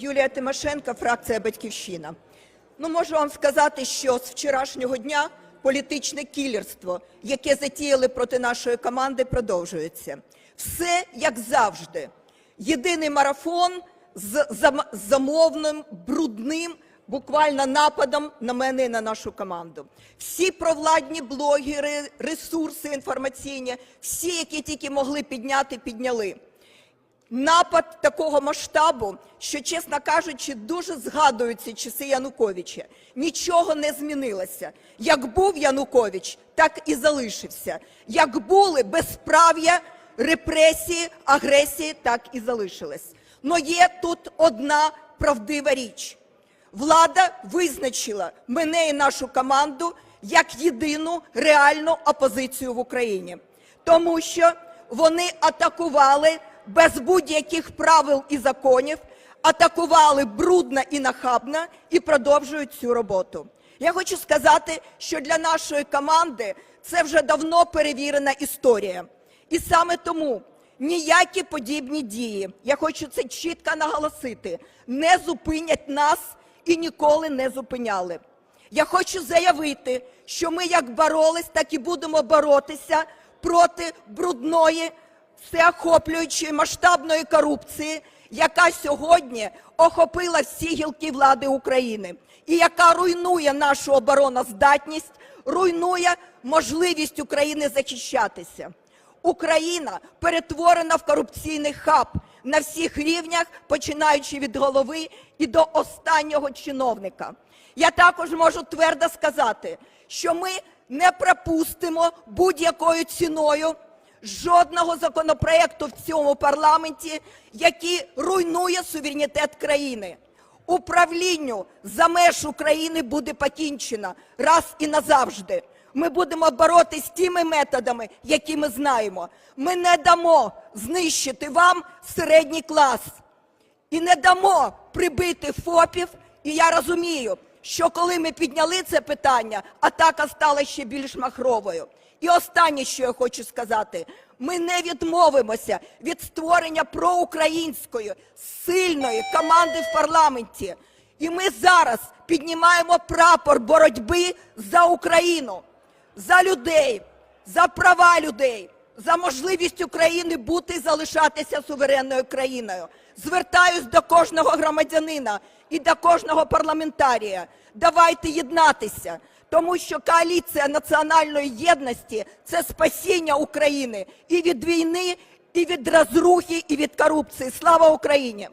Юлія Тимошенко, фракція Батьківщина. Ну, можу вам сказати, що з вчорашнього дня політичне кілерство, яке затіяли проти нашої команди, продовжується. Все як завжди. Єдиний марафон з замовним, брудним, буквально нападом на мене і на нашу команду. Всі провладні блогери, ресурси інформаційні, всі, які тільки могли підняти, підняли. Напад такого масштабу, що, чесно кажучи, дуже згадуються часи Януковича. Нічого не змінилося. Як був Янукович, так і залишився. Як були безправ'я, репресії, агресії, так і залишились. Но є тут одна правдива річ. Влада визначила мене і нашу команду як єдину реальну опозицію в Україні, тому що вони атакували без будь-яких правил і законів, атакували брудно і нахабно і продовжують цю роботу. Я хочу сказати, що для нашої команди це вже давно перевірена історія. І саме тому ніякі подібні дії, я хочу це чітко наголосити, не зупинять нас і ніколи не зупиняли. Я хочу заявити, що ми як боролись, так і будемо боротися проти брудної, всеохоплюючої масштабної корупції, яка сьогодні охопила всі гілки влади України і яка руйнує нашу обороноздатність, руйнує можливість України захищатися. Україна перетворена в корупційний хаб на всіх рівнях, починаючи від голови і до останнього чиновника. Я також можу твердо сказати, що ми не пропустимо будь-якою ціною жодного законопроекту в цьому парламенті, який руйнує суверенітет країни. Управлінню за меж України буде покінчено раз і назавжди. Ми будемо боротися тими методами, які ми знаємо. Ми не дамо знищити вам середній клас і не дамо прибити ФОПів. І я розумію, що коли ми підняли це питання, атака стала ще більш махровою. І останнє, що я хочу сказати, ми не відмовимося від створення проукраїнської сильної команди в парламенті. І ми зараз піднімаємо прапор боротьби за Україну, за людей, за права людей, за можливість України бути і залишатися суверенною країною. Звертаюсь до кожного громадянина і до кожного парламентарія. Давайте єднатися, тому що коаліція національної єдності це спасіння України і від війни, і від розрухи, і від корупції. Слава Україні!